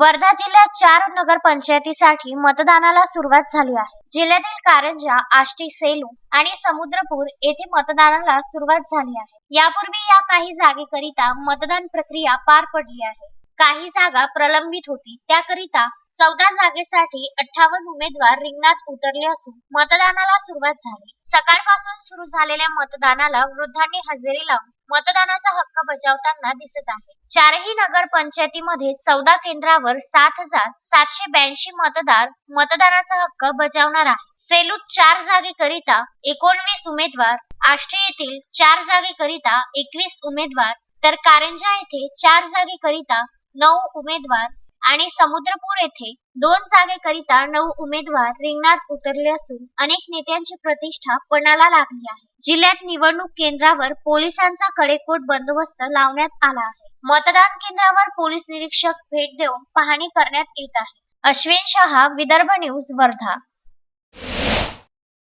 वर्धा जिल्ह्यात चार नगरपंचायतीसाठी मतदानाला सुरुवात झाली आहे. जिल्ह्यातील कारंजा आष्टी सेलू आणि समुद्रपूर येथे मतदानाला सुरुवात झाली आहे. यापूर्वी या काही जागेकरिता मतदान प्रक्रिया पार पडली आहे. काही जागा प्रलंबित होती. त्याकरिता चौदा जागेसाठी अठ्ठावन्न उमेदवार रिंगणात उतरले असून मतदानाला सुरुवात झाली. सकाळपासून सुरू झालेल्या मतदानाला वृद्धांनी हजेरी लावून मतदानाचा हक्क बजावताना दिसत आहे. चारही नगर पंचायतीमध्ये चौदा केंद्रावर सात हजार सातशे ब्याऐंशी मतदार मतदानाचा हक्क बजावणार आहे. सेलूत चार जागेकरिता एकोणवीस उमेदवार आष्टी येथील चार जागेकरिता एकवीस उमेदवार तर कारंजा येथे चार जागेकरिता नऊ उमेदवार आणि समुद्रपूर येथे दोन जागेकरिता नऊ उमेदवार रिंगणात उतरले असून अनेक नेत्यांची प्रतिष्ठा पणाला लागली आहे. जिल्ह्यात निवडणूक केंद्रावर पोलिसांचा कडेकोट बंदोबस्त लावण्यात आला आहे. मतदान केंद्रावर पोलीस निरीक्षक भेट देऊन पाहणी करण्यात येत आहे. अश्विन शहा विदर्भ न्यूज वर्धा.